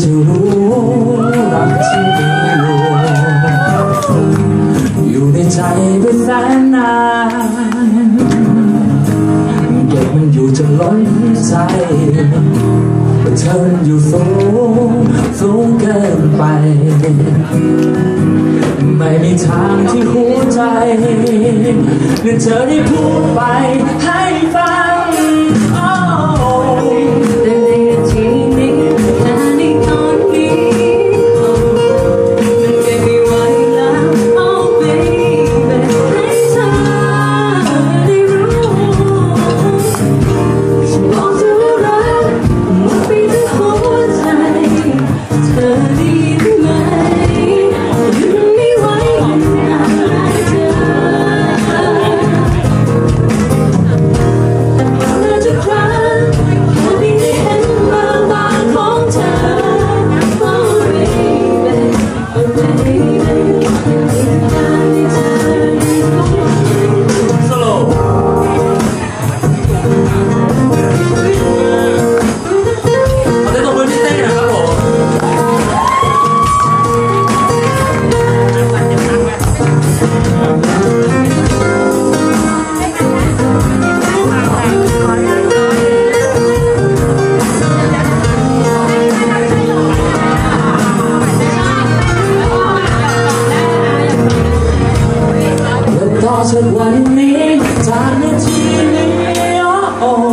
จะรู้รักที่มีอยู่อยู่ในใจเป็แสนนานเก็บมันอยู่จนล้นใจเธออยู่สูงสูงเกินไป ไม่มีทางที่หัวใจเธอได้พูดไปให้ ต่อจากวันนี้จากนาทีนี้